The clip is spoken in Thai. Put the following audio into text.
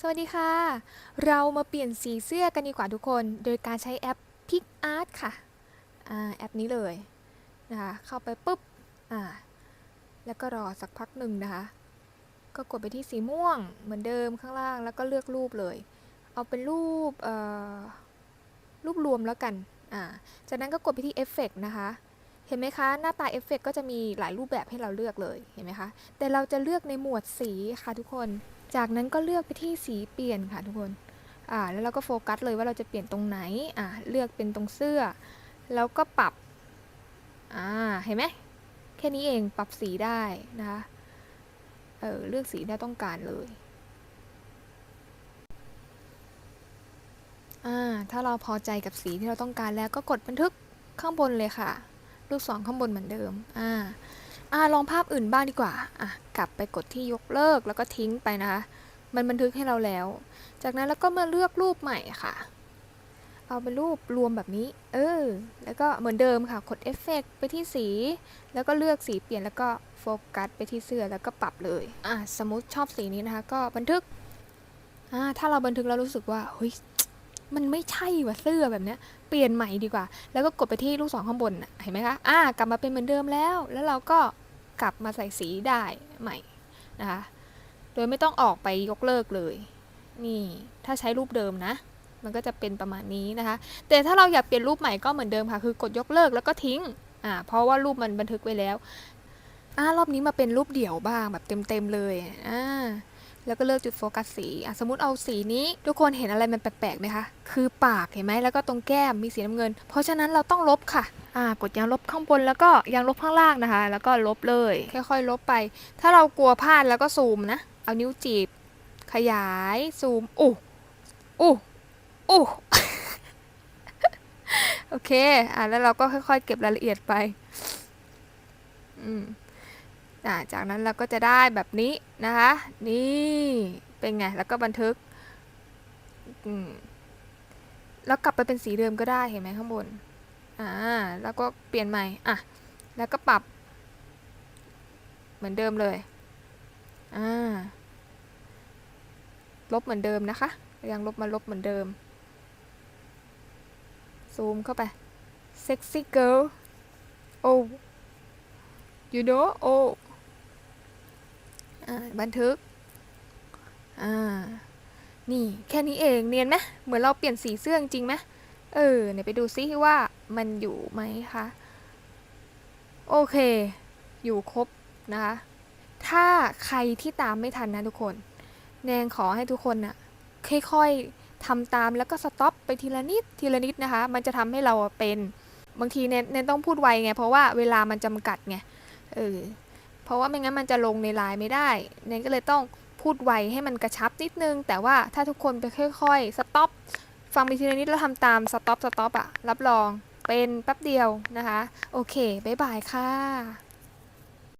สวัสดีค่ะ เรามาเปลี่ยนสีเสื้อกันดีกว่าทุกคน โดยการใช้แอป PicArt ค่ะอ่าแอปนี้เลยนะคะเข้าไปปุ๊บอ่าแล้วก็รอสักพักหนึ่งนะคะ ก็กดไปที่สีม่วงเหมือนเดิมข้างล่างแล้วก็เลือกรูปเลย เอาเป็นรูปเอ่อรูปรวมแล้วกันอ่าจากนั้นก็กดไปที่เอฟเฟกนะคะ เห็นไหมคะ หน้าตาเอฟเฟกก็จะมีหลายรูปแบบให้เราเลือกเลยเห็นไหมคะ แต่เราจะเลือกในหมวดสีค่ะทุกคน จากนั้นก็เลือกไปที่สีเปลี่ยนค่ะทุกคนอ่าแล้วเราก็โฟกัสเลยว่าเราจะเปลี่ยนตรงไหนอ่าเลือกเป็นตรงเสื้อ แล้วก็ปรับอ่าเห็นไหมแค่นี้เองปรับสีได้นะคะเออเลือกสีที่ต้องการเลยอ่าถ้าเราพอใจกับสีที่เราต้องการแล้วก็กดบันทึกข้างบนเลยค่ะ ลูกศรข้างบนเหมือนเดิมอ่า อ่าลองภาพอื่นบ้างดีกว่าอะกลับไปกดที่ยกเลิกแล้วก็ทิ้งไปนะคะ มันบันทึกให้เราแล้ว จากนั้นแล้วก็มาเลือกรูปใหม่ค่ะ เอาเป็นรูปรวมแบบนี้ เออ แล้วก็เหมือนเดิมค่ะกดเอฟเฟกไปที่สี แล้วก็เลือกสีเปลี่ยนแล้วก็โฟกัสไปที่เสื้อแล้วก็ปรับเลย อะสมมติชอบสีนี้นะคะ ก็บันทึก อ่าถ้าเราบันทึกแล้วรู้สึกว่าเฮ้ยมันไม่ใช่ว่ะเสื้อแบบเนี้ยเปลี่ยนใหม่ดีกว่า แล้วก็กดไปที่ลูกศรข้างบนเห็นไหมคะอ่ากลับมาเป็นเหมือนเดิมแล้ว แล้วเราก็ กลับมาใส่สีได้ใหม่นะคะ โดยไม่ต้องออกไปยกเลิกเลย นี่ถ้าใช้รูปเดิมนะ มันก็จะเป็นประมาณนี้นะคะ แต่ถ้าเราอยากเปลี่ยนรูปใหม่ก็เหมือนเดิมค่ะ คือกดยกเลิกแล้วก็ทิ้ง อ่า เพราะว่ารูปมันบันทึกไว้แล้ว อ่ารอบนี้มาเป็นรูปเดี่ยวบ้างแบบเต็มๆเลย อ่า แล้วก็เลือกจุดโฟกัสสีอะสมมติเอาสีนี้ ทุกคนเห็นอะไรมันแปลกๆไหมคะ คือปากเห็นไหมแล้วก็ตรงแก้มมีสีน้ำเงิน เพราะฉะนั้นเราต้องลบค่ะอ่ากดยางลบข้างบนแล้วก็ยางลบข้างล่างนะคะ แล้วก็ลบเลย ค่อยๆ ลบไป ถ้าเรากลัวพลาดแล้วก็ซูมนะ เอานิ้วจีบ ขยายซูมอู้อู้อู้โอเค อ่าแล้วเราก็ค่อยๆ เก็บรายละเอียดไป อืมอ่า จากนั้นเราก็จะได้แบบนี้นะคะ นี่เป็นไง แล้วก็บันทึกแล้วกลับไปเป็นสีเดิมก็ได้เห็นไหมข้างบน อ่า แล้วก็เปลี่ยนใหม่ อะ แล้วก็ปรับ เหมือนเดิมเลย อ่า ลบเหมือนเดิมนะคะ ยังลบมาลบเหมือนเดิม ซูมเข้าไป sexy girl oh you know oh บันทึก อ่า นี่แค่นี้เองเนียนไหมเหมือนเราเปลี่ยนสีเสื้อจริงไหมเออเนี่ยไปดูซิว่ามันอยู่ไหมคะ โอเค อยู่ครบนะคะ ถ้าใครที่ตามไม่ทันนะทุกคน แนงขอให้ทุกคนน่ะค่อยๆทำตามแล้วก็สต็อปไปทีละนิดทีละนิดนะคะ มันจะทำให้เราเป็น บางทีเนนเนนต้องพูดไวไง เพราะว่าเวลามันจำกัดไง เออ เพราะว่าไม่งั้นมันจะลงในไลน์ไม่ได้เนนก็เลยต้องพูดไวให้มันกระชับนิดนึง แต่ว่าถ้าทุกคนไปค่อยๆสต็อปฟังไปทีละนิดแล้วทำตามสต็อปสต็อปอะรับรองเป็นแป๊บเดียวนะคะ โอเค บ๊ายบายค่ะ